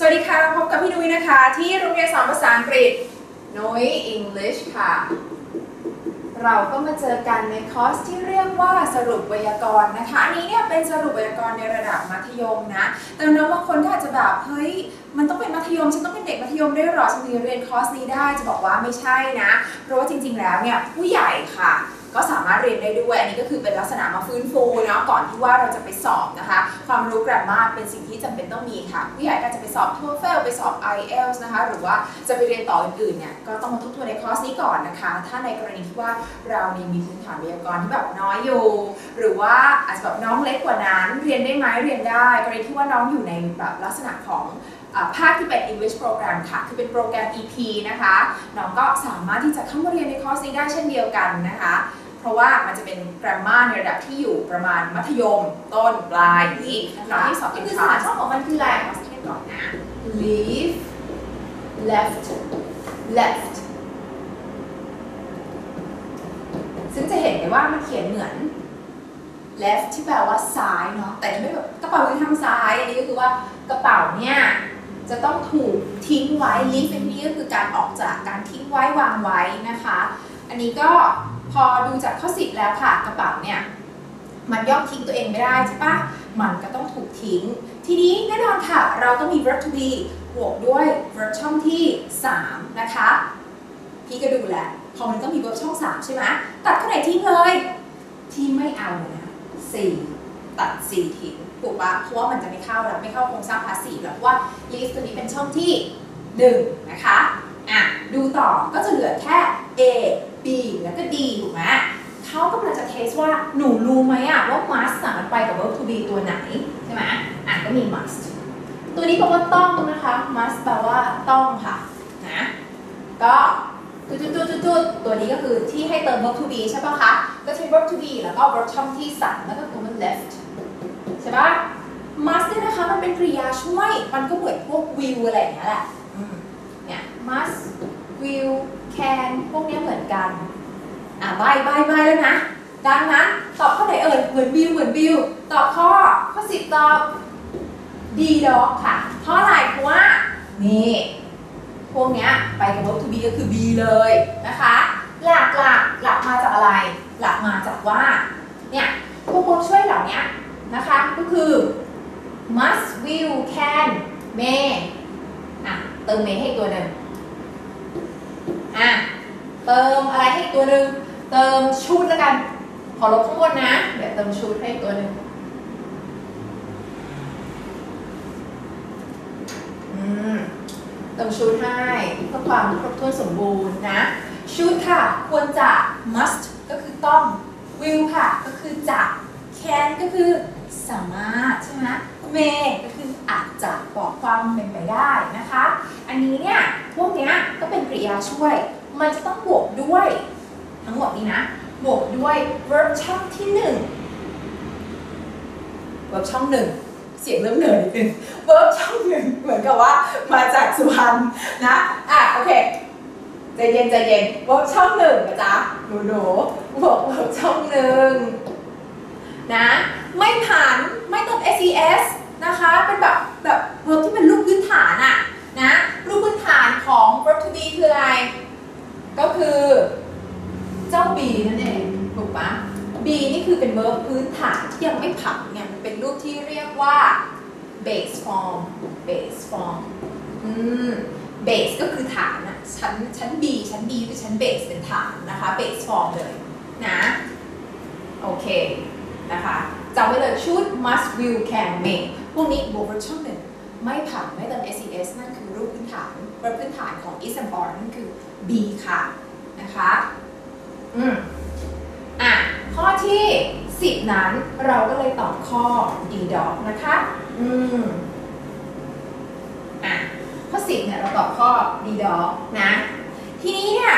สวัสดีค่ะ พบกับพี่นุ้ยนะคะ ที่โรงเรียนสอนภาษาอังกฤษนุ้ย English ค่ะ เราก็มาเจอกันในคอร์สที่เรียกว่าสรุปไวยากรณ์นะคะ อันนี้เนี่ยเป็นสรุปไวยากรณ์ในระดับมัธยมนะ แต่น้องบางคนก็อาจจะแบบเฮ้ยมันต้องเป็นมัธยมฉันต้องเป็นเด็กมัธยมได้หรอฉันถึงเรียนคอร์สนี้ได้จะบอกว่าไม่ใช่นะ เพราะว่าจริง ๆ แล้วเนี่ยผู้ใหญ่ค่ะก็สามารถเรียนได้ด้วย อันนี้ก็คือเป็นลักษณะมาฟื้นฟูเนาะก่อนที่ว่าเราจะไปสอบนะคะ ความรู้ grammar เป็นสิ่งที่จำเป็นต้องมีค่ะผู้ใหญ่ก็จะไปสอบ TOEFL ไปสอบ IELTS นะคะ หรือว่าจะไปเรียนต่ออื่นๆเนี่ยก็ต้องมาทบทวนในคอร์สนี้ก่อนนะคะ ถ้าในกรณีที่ว่าเราเนี่ยมีพื้นฐานไวยากรที่แบบน้อยอยู่ หรือว่าอาจจะแบบน้องเล็กกว่านั้น เรียนได้ไหมเรียนได้ กรณีที่ว่าน้องอยู่ในแบบลักษณะของอ่าภาคที่เป็น English Program ค่ะ คือเป็นโปรแกรม EP นะคะ น้องก็สามารถที่จะเข้ามาเรียนในคอร์สนี้ได้เช่นเดียวกันนะคะ เพราะว่ามันจะเป็น grammar ในระดับที่อยู่ประมาณมัธยม ต้นปลายอย่างนี้น้องที่สอบก็เป็นคือสคลาถานสช่องของมันคืออะไรขอสังเกตก่อนนะ leave left left ซึ่งจะเห็นได้ว่ามันเขียนเหมือน left ที่แปลว่าซ้ายเนาะแต่นี่ไม่แบบกระเป๋าอยู่ทางซ้ายอันนี้ก็คือว่ากระเป๋าเนี่ยจะต้องถูกทิ้งไว้ leave ในที่นี้ก็คือการออกจากการทิ้งไว้วางไว้นะคะ อันนี้ก็ พอดูจากข้อสิบแล้วค่ะกระเป๋าเนี่ยมันย่อมทิ้งตัวเองไม่ได้ใช่ปะมันก็ต้องถูกทิ้ง ทีนี้แน่นอนค่ะ เราต้องมี verb to be บวกด้วย verb ช่องที่ 3 นะคะ พี่ก็ดูแหลวพอมันต้องมี verb ช่อง 3 ใช่ไหมตัดข้อไหนทิ้งเลย ที่ไม่เอาเนะ4ตัด 4 ทิ้งถูกปะเพราะว่ามันจะไม่เข้าแล้วไม่เข้าโครงสร้างภาษีแล้วเพราะว่า list ตัวนี้เป็นช่องที่ 1 นะคะอะ ดูต่อก็จะเหลือแค่ A B แล้วก็ D ถูกไหมเขากำลังจะเทสว่าหนูรู้ไหมอะว่า must สามารถไปกับ verb to be ตัวไหน ใช่ไหมอะก็มี must ตัวนี้แปลว่าต้องนะคะ must แปลว่าต้องค่ะนะก็จุดจุดจุดตัวนี้ก็คือที่ให้เติม verb to be ใช่ปะคะ ก็ใช้ verb to be แล้วก็ verb ช่องที่สามแล้วก็คือมัน left ใช่ปะ must เนี่ยนะคะมันเป็นกริยาช่วย มันก็เหมือนพวก will อะไรอย่างเงี้ยแหละเนี่ย must will can พวกนี้เหมือนกัน อะใบใบใบแล้วนะ ดังนั้นตอบข้อไหนเอ่ยเหมือนบิวเหมือนบิวตอบข้อข้อสิบตอบ D dog ค่ะ เพราะอะไรเพราะว่า นี่ พวกเนี้ยไปกับ verb to be ก็คือ be เลยนะคะ หลักหลักหลักมาจากอะไร หลักมาจากว่า เนี่ยพวกพวช่วยเหล่านี้นะคะ ก็คือ must will can may อะเติม may ให้ตัวหนึ่ง อะเติมอะไรให้ตัวหนึ่งเติมชุดแล้วกัน ขอลบข้างบนนะ เดี๋ยวเติมชุดให้ตัวหนึ่งอืมเติมชุดให้เพื่อความครบถ้วนสมบูรณ์นะชุดค่ะ ควรจะ must ก็คือต้อง will ค่ะ ก็คือจะ can ก็คือสามารถใช่ไหม may ก็คืออาจจะบอกความเป็นไปได้นะคะ อันนี้เนี่ย พวกเนี้ย ก็เป็นกริยาช่วย มันจะต้องบวกด้วย ทั้งหมดนี้นะ บวกด้วย verb ช่องที่หนึ่ง verb ช่องหนึ่งเสียงเริ่มเหนื่อยนิดนึง verb ช่องหนึ่งเหมือนกับว่ามาจากสุพรรณนะ อะโอเคใจเย็นใจเย็น verb ช่องหนึ่งนะจ๊ะหนูหนูบวก verb ช่องหนึ่งนะ ไม่ผ่านไม่ต้อง ses นะคะ เป็นแบบแบบ verb ที่เป็นรูปพื้นฐานอะนะ รูปพื้นฐานของ verb to be คื ออะไร ก็คือเจ้า be นั่นเองถูกปะ B นี่คือเป็น verb พื้นฐานที่ยังไม่ผันเนี่ยเป็นรูปที่เรียกว่า base form base form อืม base ก็คือฐานอะชั้นชั้น B ชั้น B คือชั้น base เป็นฐานนะคะ base form เลยนะโอเคนะคะจำไว้เลยชุด must will can may พวกนี้บวก verb ช่องหนึ่ง ไม่ผันไม่เติม ses นั่นคือรูปพื้นฐาน verb พื้นฐานของ is and are นั่นคือ B ค่ะนะคะอืมอะ ข้อที่ 10 นั้นเราก็เลยตอบข้อ D dog นะคะ อืมอะ ข้อ 10เนี่ยเราตอบข้อ D dog นะ ทีนี้เนี่ย